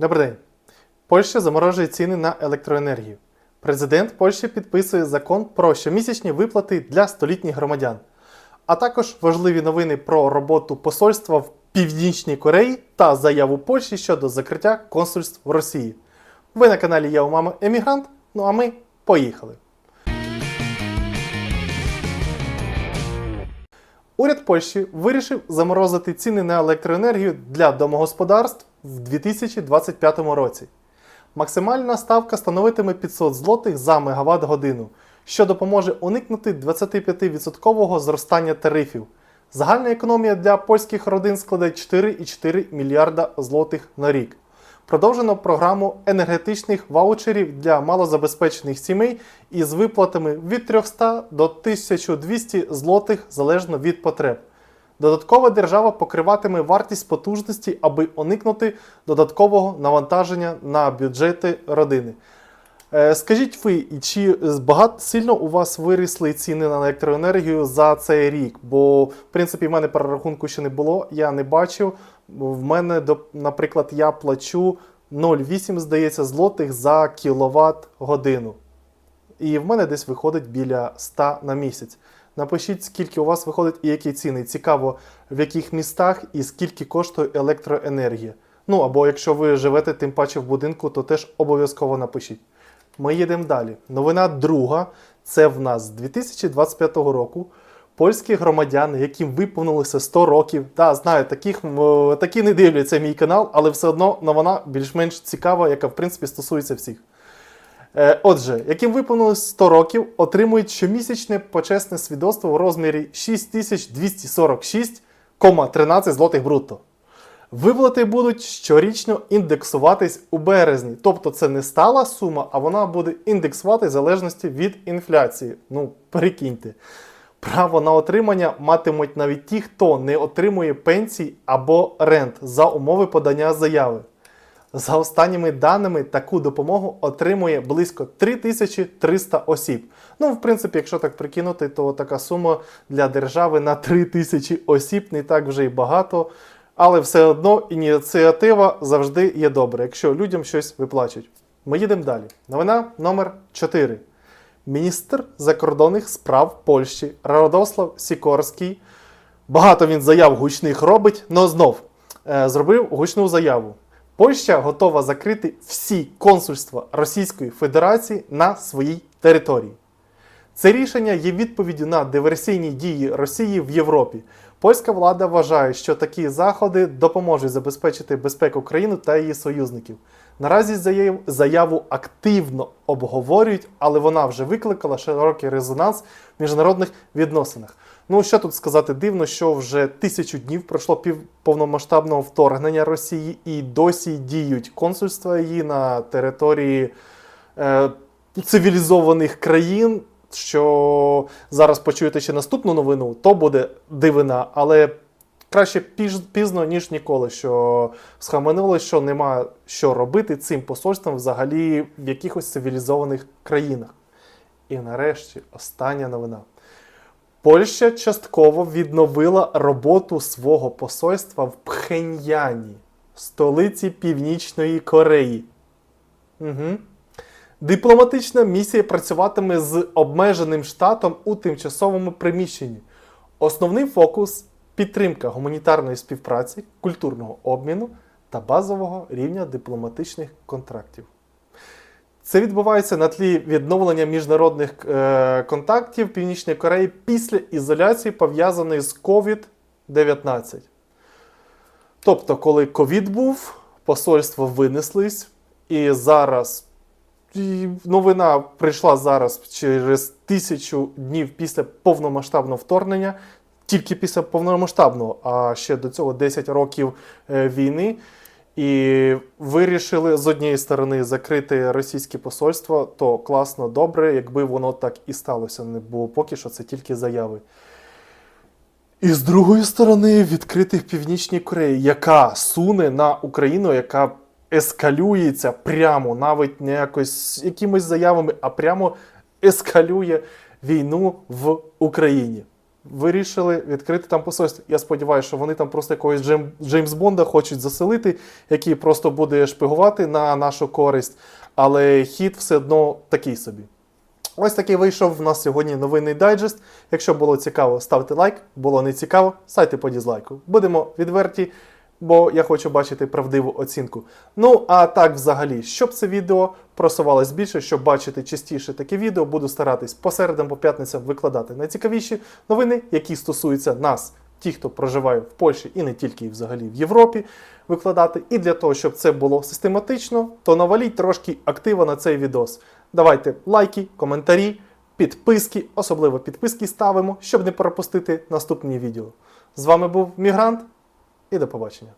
Добрий день. Польща заморожує ціни на електроенергію. Президент Польщі підписує закон про щомісячні виплати для столітніх громадян. А також важливі новини про роботу посольства в Північній Кореї та заяву Польщі щодо закриття консульств в Росії. Ви на каналі Я у мами Емігрант. Ну а ми поїхали. Уряд Польщі вирішив заморозити ціни на електроенергію для домогосподарств в 2025 році. Максимальна ставка становитиме 500 злотих за мегаватт годину, що допоможе уникнути 25% зростання тарифів. Загальна економія для польських родин складе 4,4 мільярда злотих на рік. Продовжено програму енергетичних ваучерів для малозабезпечених сімей із виплатами від 300 до 1200 злотих залежно від потреб. Додатково держава покриватиме вартість потужності, аби уникнути додаткового навантаження на бюджети родини. Е, Скажіть ви, чи багато сильно у вас вирісли ціни на електроенергію за цей рік? Бо, в принципі, в мене перерахунку ще не було, я не бачив. В мене, наприклад, я плачу 0,8, здається, злотих за кіловат годину. І в мене десь виходить біля 100 на місяць. Напишіть, скільки у вас виходить і які ціни. Цікаво, в яких містах і скільки коштує електроенергія. Ну або якщо ви живете тим паче в будинку, то теж обов'язково напишіть. Ми їдемо далі. Новина друга. Це в нас з 2025 року. Польські громадяни, яким виповнилося 100 років. Та знаю, таких такі не дивляться мій канал, але все одно новина більш-менш цікава, яка в принципі стосується всіх. Е, Отже, яким виповнилось 100 років, отримують щомісячне почесне свідоцтво в розмірі 6246,13 злотих брутто. Виплати будуть щорічно індексуватись у березні. Тобто це не стала сума, а вона буде індексувати в залежності від інфляції. Ну, перекиньте. Право на отримання матимуть навіть ті, хто не отримує пенсій або рент за умови подання заяви. За останніми даними, таку допомогу отримує близько 3300 осіб. Ну, в принципі, якщо так прикинути, то така сума для держави на 3000 осіб не так вже й багато. Але все одно ініціатива завжди є добра, якщо людям щось виплачують. Ми їдемо далі. Новина номер 4. Міністр закордонних справ Польщі Радослав Сікорський. Багато він заяв гучних робить, але знов е, зробив гучну заяву. Польща готова закрити всі консульства Російської Федерації на своїй території. Це рішення є відповіддю на диверсійні дії Росії в Європі. Польська влада вважає, що такі заходи допоможуть забезпечити безпеку країни та її союзників. Наразі заяв- заяву активно обговорюють, але вона вже викликала широкий резонанс в міжнародних відносинах. Ну що тут сказати дивно, що вже тисячу днів пройшло пів повномасштабного вторгнення Росії і досі діють консульства її на території е, цивілізованих країн. Що зараз почуєте ще наступну новину, то буде дивина, але краще пізно, ніж ніколи. Що схаменулося, що нема що робити цим посольством взагалі в якихось цивілізованих країнах. І нарешті остання новина. Польща частково відновила роботу свого посольства в Пхеньяні, столиці Північної Кореї. Угу. Дипломатична місія працюватиме з обмеженим штатом у тимчасовому приміщенні. Основний фокус підтримка гуманітарної співпраці, культурного обміну та базового рівня дипломатичних контрактів. Це відбувається на тлі відновлення міжнародних е, контактів Північної Кореї після ізоляції, пов'язаної з COVID-19. Тобто, коли ковід був, посольство винеслись, і зараз і новина прийшла зараз через тисячу днів після повномасштабного вторгнення, тільки після повномасштабного, а ще до цього 10 років е, війни. І вирішили з однієї сторони закрити російське посольство, то класно, добре, якби воно так і сталося. Не було поки що це тільки заяви. І з другої сторони, відкрити Північній Кореї, яка суне на Україну, яка ескалюється прямо, навіть не якось якимись заявами, а прямо ескалює війну в Україні. Вирішили відкрити там посольство. Я сподіваюся, що вони там просто якогось Джейм, Джеймс Бонда хочуть заселити, який просто буде шпигувати на нашу користь, але хід все одно такий собі. Ось такий вийшов в нас сьогодні новинний дайджест. Якщо було цікаво, ставте лайк. Було не цікаво, сайте по дізлайку. Будемо відверті, бо я хочу бачити правдиву оцінку. Ну а так, взагалі, щоб це відео просувалось більше, щоб бачити частіше такі відео, буду старатись по середам, по п'ятницям викладати найцікавіші новини, які стосуються нас, ті, хто проживає в Польщі і не тільки і взагалі в Європі, викладати. І для того, щоб це було систематично, то наваліть трошки актива на цей відос. Давайте лайки, коментарі, підписки, особливо підписки ставимо, щоб не пропустити наступні відео. З вами був Мігрант і до побачення.